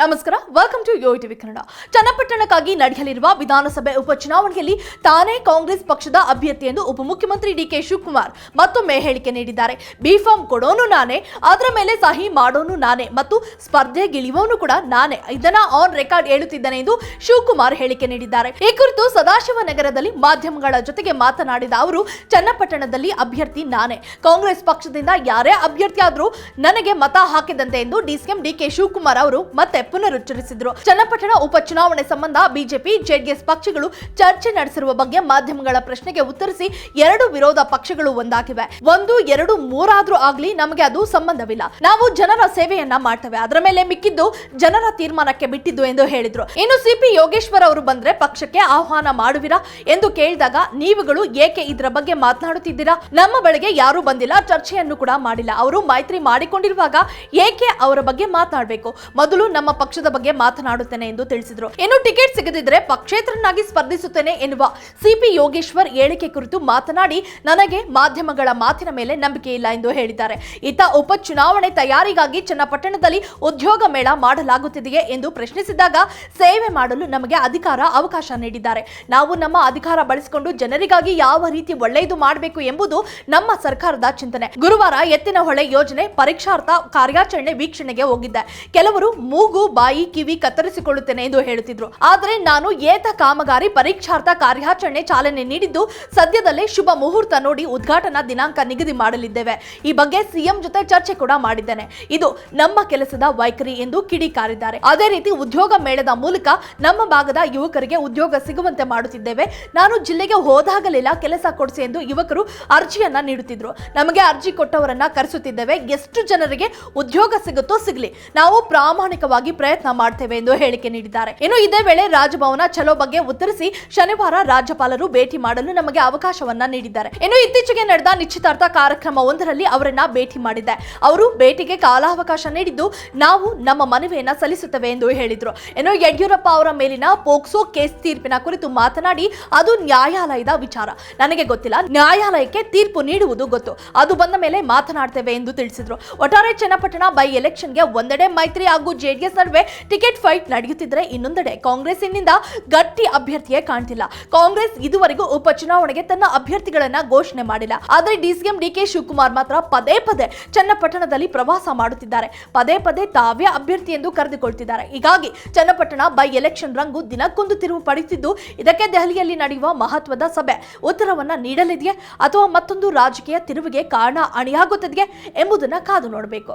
ನಮಸ್ಕಾರ welcome to Yo TV Kannada ಚನ್ನಪಟ್ಟಣಕ್ಕಾಗಿ ನಡೆಯಲಿರುವ ವಿಧಾನಸಭೆ ಉಪಚುನಾವಣೆಯಲ್ಲಿ ತಾನೇ ಕಾಂಗ್ರೆಸ್ ಪಕ್ಷದ ಅಭ್ಯರ್ಥಿ ಎಂದು ಉಪಮುಖ್ಯಮಂತ್ರಿ ಡಿಕೆ ಶಿವಕುಮಾರ್ ಮತ್ತೊಮ್ಮೆ ಹೇಳಿಕೆ ನೀಡಿದ್ದಾರೆ. ಬಿಫಾರ್ಮ್ ಕೊಡೋನು ನಾನೇ ಅದರ ಮೇಲೆ ಸಹಿ ಮಾಡೋನು ನಾನೇ ಮತ್ತು ಸ್ಪರ್ಧೆ ಸ್ಪರ್ಧೆಗಿಳಿಯುವವನು ಕೂಡ ನಾನೇ. ಇದನ್ನ ಆನ್ ರೆಕಾರ್ಡ್ ಹೇಳುತ್ತಿದ್ದಾನೆ ಎಂದು ಶಿವಕುಮಾರ್ ಹೇಳಿಕೆ ನೀಡಿದ್ದಾರೆ. ಈ ಕುರಿತು ಸದಾಶಿವ ನಗರದಲ್ಲಿ ಮಾಧ್ಯಮಗಳ ಜೊತೆಗೆ ಮಾತನಾಡಿದ ಅವರು, ಚನ್ನಪಟ್ಟಣದಲ್ಲಿ ಅಭ್ಯರ್ಥಿ ನಾನೇ. ಕಾಂಗ್ರೆಸ್ ಪಕ್ಷದಿಂದ ಯಾರೇ ಅಭ್ಯರ್ಥಿಯಾದರೂ ನನಗೆ ಮತ ಹಾಕಿದಂತೆ ಎಂದು ಡಿಸಿಎಂ ಡಿಕೆ ಶಿವಕುಮಾರ್ ಅವರು ಮತ್ತೆ ಪುನರುಚ್ಚರಿಸಿದರು. ಚನ್ನಪಟ್ಟಣ ಉಪಚುನಾವಣೆ ಸಂಬಂಧ ಬಿಜೆಪಿ, ಜೆಡಿಎಸ್ ಪಕ್ಷಗಳು ಚರ್ಚೆ ನಡೆಸಿರುವ ಬಗ್ಗೆ ಮಾಧ್ಯಮಗಳ ಪ್ರಶ್ನೆಗೆ ಉತ್ತರಿಸಿ ಎರಡು ವಿರೋಧ ಪಕ್ಷಗಳು ಒಂದಾಗಿವೆ. ಒಂದು, ಎರಡು, ಮೂರಾದ್ರೂ ಆಗ್ಲಿ ನಮಗೆ ಅದು ಸಂಬಂಧವಿಲ್ಲ. ನಾವು ಜನರ ಸೇವೆಯನ್ನ ಮಾಡ್ತೇವೆ. ಅದರ ಮೇಲೆ ಮಿಕ್ಕಿದ್ದು ಜನರ ತೀರ್ಮಾನಕ್ಕೆ ಬಿಟ್ಟಿದ್ದು ಎಂದು ಹೇಳಿದ್ರು. ಇನ್ನು ಸಿಪಿ ಯೋಗೇಶ್ವರ್ ಅವರು ಬಂದ್ರೆ ಪಕ್ಷಕ್ಕೆ ಆಹ್ವಾನ ಮಾಡುವಿರಾ ಎಂದು ಕೇಳಿದಾಗ ನೀವುಗಳು ಏಕೆ ಇದರ ಬಗ್ಗೆ ಮಾತನಾಡುತ್ತಿದ್ದೀರಾ? ನಮ್ಮ ಬಳಿಗೆ ಯಾರು ಬಂದಿಲ್ಲ, ಚರ್ಚೆಯನ್ನು ಕೂಡ ಮಾಡಿಲ್ಲ. ಅವರು ಮೈತ್ರಿ ಮಾಡಿಕೊಂಡಿರುವಾಗ ಏಕೆ ಅವರ ಬಗ್ಗೆ ಮಾತನಾಡಬೇಕು? ಮೊದಲು ನಮ್ಮ ಪಕ್ಷದ ಬಗ್ಗೆ ಮಾತನಾಡುತ್ತೇನೆ ಎಂದು ತಿಳಿಸಿದರು. ಇನ್ನು ಟಿಕೆಟ್ ಸಿಗದಿದ್ರೆ ಪಕ್ಷೇತರನ್ನಾಗಿ ಸ್ಪರ್ಧಿಸುತ್ತೇನೆ ಎನ್ನುವ ಸಿಪಿ ಯೋಗೇಶ್ವರ್ ಹೇಳಿಕೆ ಕುರಿತು ಮಾತನಾಡಿ, ನನಗೆ ಮಾಧ್ಯಮಗಳ ಮಾತಿನ ಮೇಲೆ ನಂಬಿಕೆ ಇಲ್ಲ ಎಂದು ಹೇಳಿದ್ದಾರೆ. ಇತ್ತ ಉಪಚುನಾವಣೆ ತಯಾರಿಗಾಗಿ ಚನ್ನಪಟ್ಟಣದಲ್ಲಿ ಉದ್ಯೋಗ ಮೇಳ ಮಾಡಲಾಗುತ್ತಿದೆಯೇ ಎಂದು ಪ್ರಶ್ನಿಸಿದಾಗ ಸೇವೆ ಮಾಡಲು ನಮಗೆ ಅಧಿಕಾರ ಅವಕಾಶ ನೀಡಿದ್ದಾರೆ. ನಾವು ನಮ್ಮ ಅಧಿಕಾರ ಬಳಸಿಕೊಂಡು ಜನರಿಗಾಗಿ ಯಾವ ರೀತಿ ಒಳ್ಳೆಯದು ಮಾಡಬೇಕು ಎಂಬುದು ನಮ್ಮ ಸರ್ಕಾರದ ಚಿಂತನೆ. ಗುರುವಾರ ಎತ್ತಿನ ಹೊಳೆ ಯೋಜನೆ ಪರೀಕ್ಷಾರ್ಥ ಕಾರ್ಯಾಚರಣೆ ವೀಕ್ಷಣೆಗೆ ಹೋಗಿದ್ದೆ. ಕೆಲವರು ಮೂಗು ಬಾಯಿ ಕಿವಿ ಕತ್ತರಿಸಿಕೊಳ್ಳುತ್ತೇನೆ ಎಂದು ಹೇಳುತ್ತಿದ್ರು. ಆದರೆ ನಾನು ಏತ ಕಾಮಗಾರಿ ಪರೀಕ್ಷಾರ್ಥ ಕಾರ್ಯಾಚರಣೆ ಚಾಲನೆ ನೀಡಿದ್ದು ಸದ್ಯದಲ್ಲೇ ಶುಭ ಮುಹೂರ್ತ ನೋಡಿ ಉದ್ಘಾಟನಾ ದಿನಾಂಕ ನಿಗದಿ ಮಾಡಲಿದ್ದೇವೆ. ಈ ಬಗ್ಗೆ ಸಿಎಂ ಜೊತೆ ಚರ್ಚೆ ಕೂಡ ಮಾಡಿದ್ದೇನೆ. ಇದು ನಮ್ಮ ಕೆಲಸದ ವೈಖರಿ ಎಂದು ಕಿಡಿಕಾರಿದ್ದಾರೆ. ಅದೇ ರೀತಿ ಉದ್ಯೋಗ ಮೇಳದ ಮೂಲಕ ನಮ್ಮ ಭಾಗದ ಯುವಕರಿಗೆ ಉದ್ಯೋಗ ಸಿಗುವಂತೆ ಮಾಡುತ್ತಿದ್ದೇವೆ. ನಾನು ಜಿಲ್ಲೆಗೆ ಹೋದಾಗಲಿಲ್ಲ ಕೆಲಸ ಕೊಡಿಸಿ ಎಂದು ಯುವಕರು ಅರ್ಜಿಯನ್ನ ನೀಡುತ್ತಿದ್ರು. ನಮಗೆ ಅರ್ಜಿ ಕೊಟ್ಟವರನ್ನ ಕರೆಸುತ್ತಿದ್ದೇವೆ. ಎಷ್ಟು ಜನರಿಗೆ ಉದ್ಯೋಗ ಸಿಗುತ್ತೋ ಸಿಗಲಿ. ನಾವು ಪ್ರಾಮಾಣಿಕವಾಗಿ ಪ್ರಯತ್ನ ಮಾಡ್ತೇವೆ ಎಂದು ಹೇಳಿಕೆ ನೀಡಿದ್ದಾರೆ. ಇನ್ನು ಇದೇ ವೇಳೆ ರಾಜಭವನ ಚಲೋ ಬಗ್ಗೆ ಉತ್ತರಿಸಿ ಶನಿವಾರ ರಾಜ್ಯಪಾಲರು ಭೇಟಿ ಮಾಡಲು ನಮಗೆ ಅವಕಾಶವನ್ನ ನೀಡಿದ್ದಾರೆ. ಇನ್ನು ಇತ್ತೀಚೆಗೆ ನಡೆದ ನಿಶ್ಚಿತಾರ್ಥ ಕಾರ್ಯಕ್ರಮ ಒಂದರಲ್ಲಿ ಅವರನ್ನ ಭೇಟಿ ಮಾಡಿದ್ದೆ ಅವರು ಭೇಟಿಗೆ ಕಾಲಾವಕಾಶ ನೀಡಿದ್ದು ನಾವು ನಮ್ಮ ಮನವಿಯನ್ನ ಸಲ್ಲಿಸುತ್ತೇವೆ ಎಂದು ಹೇಳಿದ್ರು. ಇನ್ನು ಯಡಿಯೂರಪ್ಪ ಅವರ ಮೇಲಿನ ಪೋಕ್ಸೋ ಕೇಸ್ ತೀರ್ಪಿನ ಕುರಿತು ಮಾತನಾಡಿ ಅದು ನ್ಯಾಯಾಲಯದ ವಿಚಾರ. ನನಗೆ ಗೊತ್ತಿಲ್ಲ. ನ್ಯಾಯಾಲಯಕ್ಕೆ ತೀರ್ಪು ನೀಡುವುದು ಗೊತ್ತು. ಅದು ಬಂದ ಮೇಲೆ ಮಾತನಾಡ್ತೇವೆ ಎಂದು ತಿಳಿಸಿದ್ರು. ಒಟ್ಟಾರೆ ಚನ್ನಪಟ್ಟಣ ಬೈ ಎಲೆಕ್ಷನ್ಗೆ ಒಂದೆಡೆ ಮೈತ್ರಿ ಹಾಗೂ ಜೆಡಿಎಸ್ ನಡುವೆ ಟಿಕೆಟ್ ಫೈಟ್ ನಡೆಯುತ್ತಿದ್ರೆ ಇನ್ನೊಂದೆಡೆ ಕಾಂಗ್ರೆಸ್ಸಿನಿಂದ ಗಟ್ಟಿ ಅಭ್ಯರ್ಥಿಯೇ ಕಾಣ್ತಿಲ್ಲ. ಕಾಂಗ್ರೆಸ್ ಇದುವರೆಗೂ ಉಪಚುನಾವಣೆಗೆ ತನ್ನ ಅಭ್ಯರ್ಥಿಗಳನ್ನ ಘೋಷಣೆ ಮಾಡಿಲ್ಲ. ಆದರೆ ಡಿಸಿಎಂ ಡಿಕೆ ಶಿವಕುಮಾರ್ ಮಾತ್ರ ಪದೇ ಪದೇ ಚನ್ನಪಟ್ಟಣದಲ್ಲಿ ಪ್ರವಾಸ ಮಾಡುತ್ತಿದ್ದಾರೆ. ಪದೇ ಪದೇ ತಾವೇ ಅಭ್ಯರ್ಥಿ ಎಂದು ಕರೆದುಕೊಳ್ತಿದ್ದಾರೆ. ಹೀಗಾಗಿ ಚನ್ನಪಟ್ಟಣ ಬೈ ಎಲೆಕ್ಷನ್ ರಂಗು ದಿನಕ್ಕೊಂದು ತಿರುವು ಪಡೆಯುತ್ತಿದ್ದು, ಇದಕ್ಕೆ ದೆಹಲಿಯಲ್ಲಿ ನಡೆಯುವ ಮಹತ್ವದ ಸಭೆ ಉತ್ತರವನ್ನ ನೀಡಲಿದೆಯೇ ಅಥವಾ ಮತ್ತೊಂದು ರಾಜಕೀಯ ತಿರುವಿಗೆ ಕಾರಣ ಅಣಿಯಾಗುತ್ತದೆಯೇ ಎಂಬುದನ್ನು ಕಾದು ನೋಡಬೇಕು.